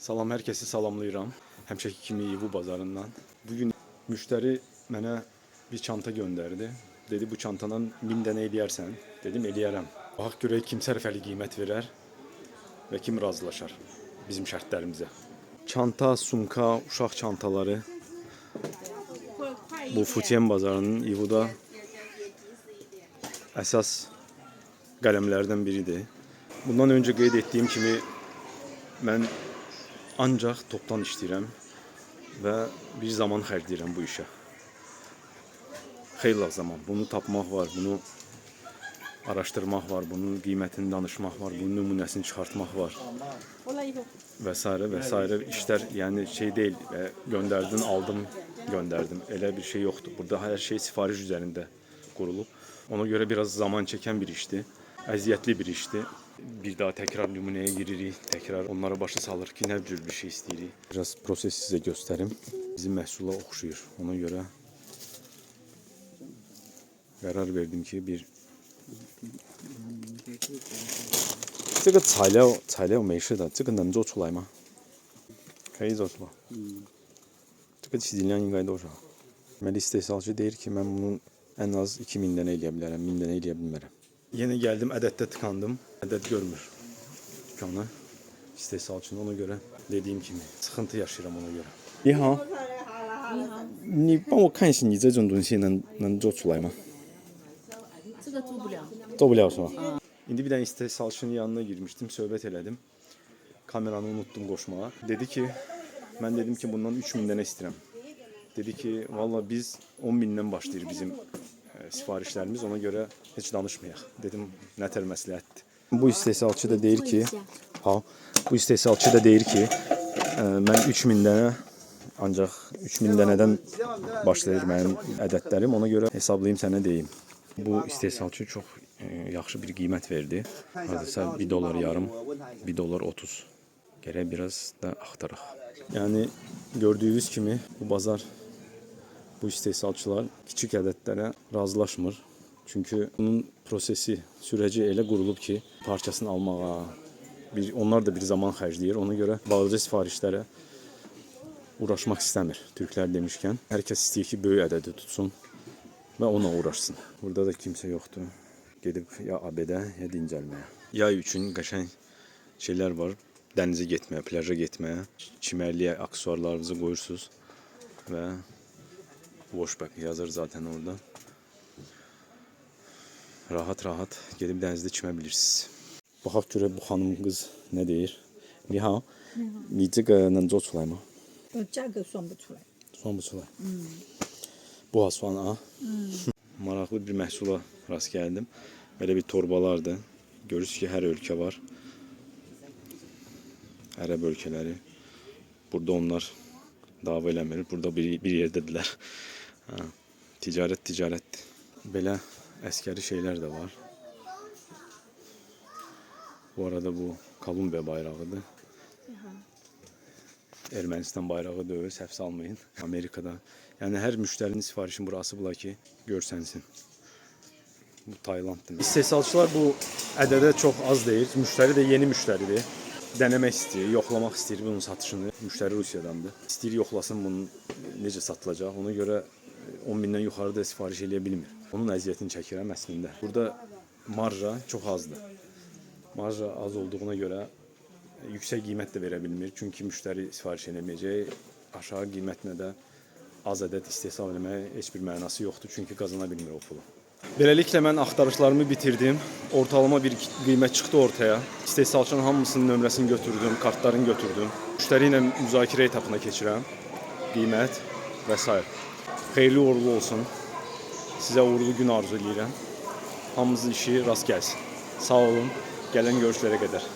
Salam, hər kəsi salamlayıram. Həmişəki kimi İvu bazarından. Bu gün müştəri mənə bir çanta göndərdi. Dedi bu çantadan 1000 dənə eləyərsən. Dedim eləyərəm. Bax görək kim sərfəli qiymət verər və kim razılaşar bizim şərtlərimizə. Çanta, sumka, uşaq çantaları bu Futiyen bazarının İvuda əsas qələmlərdən biridir. Bundan öncə qeyd etdiyim kimi mən ancaq topdan işləyirəm və bir zaman xərcləyirəm bu işə. Xeyli zaman. Bunu tapmaq var, bunu araşdırmaq var, bunun qiymətini danışmaq var, bunun nümunəsini çıxartmaq var və s. və s. işlər yəni şey deyil. E, göndərdin, aldım, göndərdim. Elə bir şey yoxdur. Burada hər şey sifariş üzərində qurulub. Ona görə biraz zaman çəkən bir işdir Əziyyətli bir işdir. Bir daha təkrar nümunəyə giririk, təkrar onlara başa salırıq ki, nə cür bir şey istəyirik. Biraz proses sizə göstərim. Bizim məhsula oxşuyur. Ona görə qərar verdim ki, bir 这个材料材料没事的，这个能做出来吗？可以做出来。这个起斤量应该多少？Deməli istehsalçı deyir ki, mən bunu ən az 2000 dənə eləyə bilərəm, 1000 dənə eləyə bilmərəm. Yenə gəldim, ədəddə tıkandım. Ədəd görmür dükkanı. İstehsalçının ona görə dediyim kimi sıxıntı yaşayıram ona görə. 你好，你帮我看一下，你这种东西能能做出来吗？这个做不了。 做不了是吧? İndi bir dənə istehsalçının yanına girmişdim, söhbət elədim. Kameranı unuttum qoşmağa. Dedi ki, mən dedim ki, bundan 3000 dənə istəyirəm. Dedi ki, valla biz 10 bindən başlayır bizim e, sifarişlərimiz, ona görə heç danışmayaq. Dedim, nətər məsləhətdir. Bu istehsalçı da deyir ki, ha, bu istehsalçı da deyir ki, e, mən 3000 dənə ancaq 3000 dənədən başlayır mənim ədədlərim. Ona görə hesablayım sənə deyim. Bu istehsalçı çox e, yaxşı bir qiymət verdi. Hardasa 1 dollar yarım, 1 dollar 30. Gərək biraz da axtaraq. Yəni gördüyünüz kimi bu bazar bu istehsalçılar kiçik ədədlərə razılaşmır. Çünki bunun prosesi, sürəci elə qurulub ki, parçasını almağa bir onlar da bir zaman xərcləyir. Ona görə balaca sifarişlərə uğraşmaq istəmir. Türklər demişkən, hər kəs istəyir ki, böyük ədədi tutsun və ona uğraşsın. Burada da kimsə yoxdur. Gedib ya ABD ya dincəlməyə. Yay üçün qəşəng şeylər var. Dənizə getməyə, plaja getməyə, çimərliyə aksesuarlarınızı qoyursunuz və Washback yazar zaten orada. Rahat rahat gelip denizde çimebilirsiniz. Baxaq görə bu xanım qız nə deyir? Ni hao. Ni zhe ge neng zuo chu lai ma? Bu jia ge suan bu chu lai. Suan bu chu lai. Bu ha soğan ha. Maraqlı bir məhsula rast gəldim. Belə bir torbalardı. Görürsüz ki, hər ölkə var. Ərəb ölkələri. Burada onlar dava eləmir. Burada bir, bir yerdədirlər. Ha. Ticarət ticarətdir. Belə əskəri şeylər də var. Bu arada bu Kolumbiya bayrağıdır. Ermənistan bayrağı deyil, səhv salmayın. Amerikada. Yəni hər müştərinin sifarişin burası bula ki, görsənsin. Bu Taylanddır. İstehsalçılar bu ədədə çox az deyir. Müştəri də yeni müştəridir. Dənəmək istəyir, yoxlamaq istəyir bunun satışını. Müştəri Rusiyadandır. İstəyir yoxlasın bunun necə satılacaq. Ona görə 10 bindən yuxarı da sifariş eləyə bilmir. Onun əziyyətini çəkirəm əslində. Burada marja çox azdır. Marja az olduğuna görə yüksək qiymət də verə bilmir. Çünki müştəri sifariş eləməyəcək. Aşağı qiymətlə də az ədəd istehsal eləməyə heç bir mənası yoxdur. Çünki qazana bilmir o pulu. Beləliklə mən axtarışlarımı bitirdim. Ortalama bir qiymət çıxdı ortaya. İstehsalçının hamısının nömrəsini götürdüm, kartlarını götürdüm. Müştəri ilə müzakirə etapına keçirəm. Qiymət və s. Xeyirli uğurlu olsun. Sizə uğurlu gün arzu edirəm. Hamımızın işi rast gəlsin. Sağ olun. Gələn görüşlərə qədər.